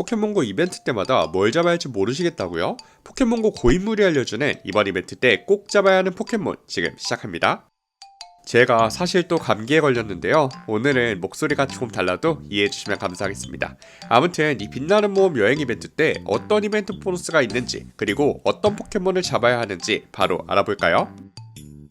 포켓몬고 이벤트 때마다 뭘 잡아야 할지 모르시겠다고요? 포켓몬고 고인물이 알려주는 이번 이벤트 때 꼭 잡아야 하는 포켓몬 지금 시작합니다. 제가 사실 또 감기에 걸렸는데요. 오늘은 목소리가 조금 달라도 이해해 주시면 감사하겠습니다. 아무튼 이 빛나는 모험 여행 이벤트 때 어떤 이벤트 보너스가 있는지 그리고 어떤 포켓몬을 잡아야 하는지 바로 알아볼까요?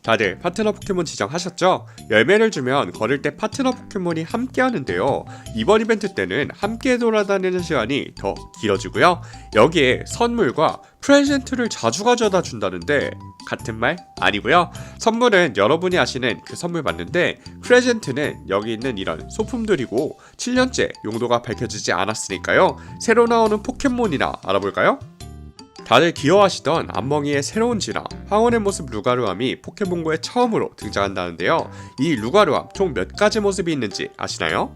다들 파트너 포켓몬 지정하셨죠? 열매를 주면 걸을 때 파트너 포켓몬이 함께 하는데요. 이번 이벤트 때는 함께 돌아다니는 시간이 더 길어지고요. 여기에 선물과 프레젠트를 자주 가져다 준다는데 같은 말 아니고요. 선물은 여러분이 아시는 그 선물 맞는데 프레젠트는 여기 있는 이런 소품들이고 7년째 용도가 밝혀지지 않았으니까요. 새로 나오는 포켓몬이나 알아볼까요? 다들 기여하시던 안멍이의 새로운 진화 황혼의 모습 루가루암이 포켓몬고에 처음으로 등장한다는데요. 이 루가루암 총 몇 가지 모습이 있는지 아시나요?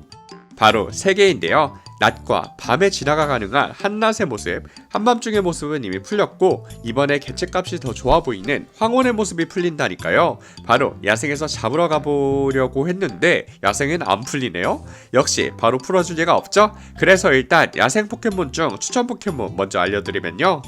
바로 3개인데요. 낮과 밤의 진화가 가능한 한낮의 모습, 한밤중의 모습은 이미 풀렸고 이번에 개체값이 더 좋아 보이는 황혼의 모습이 풀린다니까요. 바로 야생에서 잡으러 가보려고 했는데 야생은 안 풀리네요. 역시 바로 풀어줄 리가 없죠? 그래서 일단 야생 포켓몬 중 추천 포켓몬 먼저 알려드리면요.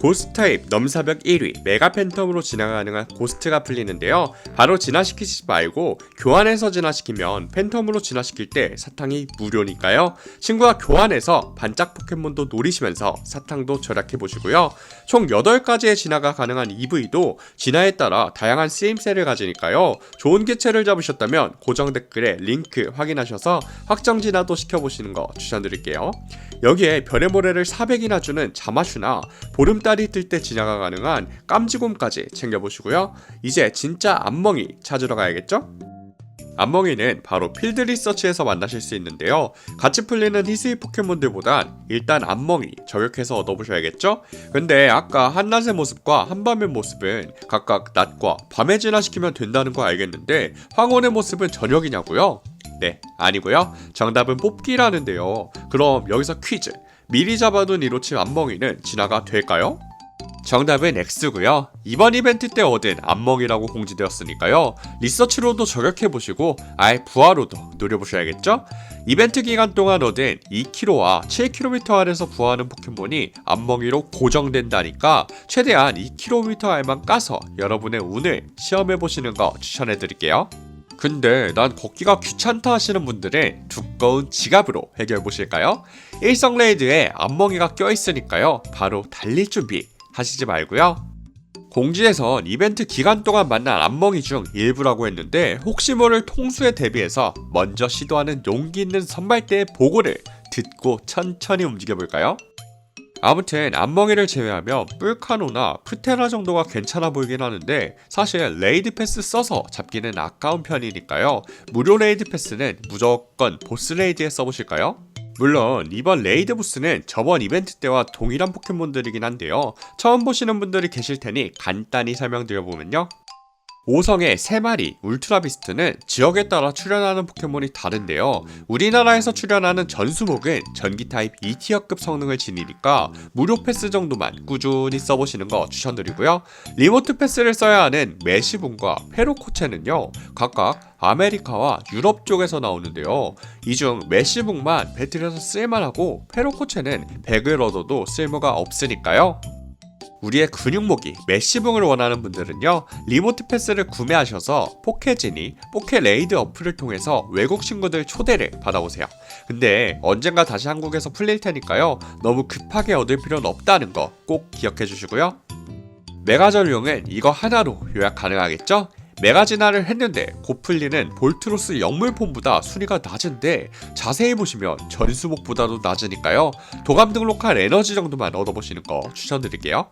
고스트 타입 넘사벽 1위 메가 팬텀으로 진화 가능한 고스트가 풀리는데요. 바로 진화시키지 말고 교환해서 진화시키면 팬텀으로 진화시킬 때 사탕이 무료니까요. 친구와 교환해서 반짝 포켓몬도 노리시면서 사탕도 절약해 보시고요. 총 8가지의 진화가 가능한 EV도 진화에 따라 다양한 쓰임새를 가지니까요. 좋은 개체를 잡으셨다면 고정 댓글에 링크 확인하셔서 확정 진화도 시켜보시는 거 추천드릴게요. 여기에 별의 모래를 400이나 주는 자마슈나 보름달 이뜰때 진화가 가능한 깜지곰까지 챙겨보시고요. 이제 진짜 안멍이 찾으러 가야겠죠? 안멍이는 바로 필드 리서치에서 만나실 수 있는데요. 같이 풀리는 희스이 포켓몬들보단 일단 안멍이 저격해서 얻어보셔야겠죠? 근데 아까 한낮의 모습과 한밤의 모습은 각각 낮과 밤에 진화시키면 된다는 거 알겠는데 황혼의 모습은 저녁이냐고요? 네, 아니고요. 정답은 뽑기라는데요. 그럼 여기서 퀴즈. 미리 잡아둔 이로치 안멍이는 진화가 될까요? 정답은 X고요. 이번 이벤트 때 얻은 안멍이라고 공지되었으니까요. 리서치로도 저격해보시고 아예 부하로도 노려보셔야겠죠? 이벤트 기간 동안 얻은 2km와 7km 안에서 부하하는 포켓몬이 안멍이로 고정된다니까 최대한 2km 알만 까서 여러분의 운을 시험해보시는 거 추천해드릴게요. 근데 난 걷기가 귀찮다 하시는 분들은 두꺼운 지갑으로 해결 보실까요? 일성 레이드에 앞멍이가 껴있으니까요. 바로 달릴 준비 하시지 말고요. 공지에선 이벤트 기간 동안 만난 앞멍이 중 일부라고 했는데 혹시 모를 통수에 대비해서 먼저 시도하는 용기 있는 선발대의 보고를 듣고 천천히 움직여 볼까요? 아무튼 앞멍이를 제외하면 뿔카노나 프테라 정도가 괜찮아 보이긴 하는데 사실 레이드 패스 써서 잡기는 아까운 편이니까요. 무료 레이드 패스는 무조건 보스 레이드에 써보실까요? 물론 이번 레이드 부스는 저번 이벤트 때와 동일한 포켓몬들이긴 한데요. 처음 보시는 분들이 계실 테니 간단히 설명드려보면요. 5성의 3마리 울트라비스트는 지역에 따라 출연하는 포켓몬이 다른데요. 우리나라에서 출연하는 전수목은 전기 타입 2티어급 성능을 지니니까 무료 패스 정도만 꾸준히 써보시는 거 추천드리고요. 리모트 패스를 써야 하는 메시분과 페로코체는요. 각각 아메리카와 유럽 쪽에서 나오는데요. 이 중 메시북만 배틀에서 쓸만하고 페로코체는 100을 얻어도 쓸모가 없으니까요. 우리의 근육목이 메시붕을 원하는 분들은요 리모트 패스를 구매하셔서 포켓지니 포켓레이드 어플을 통해서 외국 친구들 초대를 받아보세요 근데 언젠가 다시 한국에서 풀릴 테니까요 너무 급하게 얻을 필요는 없다는 거 꼭 기억해 주시고요 메가전용은 이거 하나로 요약 가능하겠죠? 메가진화를 했는데 곧 풀리는 볼트로스 영물폼보다 순위가 낮은데 자세히 보시면 전수목보다도 낮으니까요. 도감 등록할 에너지 정도만 얻어보시는 거 추천드릴게요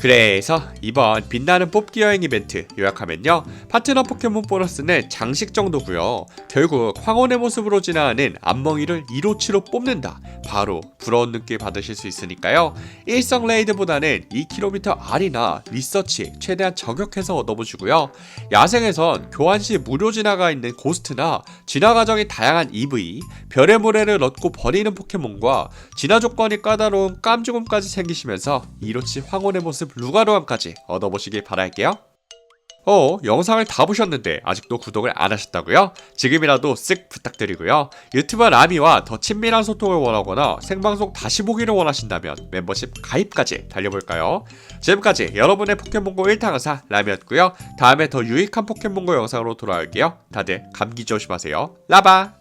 그래서 이번 빛나는 뽑기 여행 이벤트 요약하면요. 파트너 포켓몬 보너스는 장식 정도고요. 결국 황혼의 모습으로 진화하는 앞멍이를 2로치로 뽑는다. 바로 부러운 느낌 받으실 수 있으니까요. 일성 레이드보다는 2km R이나 리서치 최대한 저격해서 얻어보시고요. 야생에선 교환 시 무료 진화가 있는 고스트나 진화 과정이 다양한 EV 별의 모래를 얻고 버리는 포켓몬과 진화 조건이 까다로운 깜죽음까지 챙기시면서 2로치 황혼의 모습 루가로암까지 얻어보시길 바랄게요. 어, 영상을 다 보셨는데 아직도 구독을 안 하셨다고요? 지금이라도 쓱 부탁드리고요. 유튜버 라미와 더 친밀한 소통을 원하거나 생방송 다시 보기를 원하신다면 멤버십 가입까지 달려볼까요? 지금까지 여러분의 포켓몬고 1타 강사 라미였고요. 다음에 더 유익한 포켓몬고 영상으로 돌아올게요. 다들 감기 조심하세요. 라바!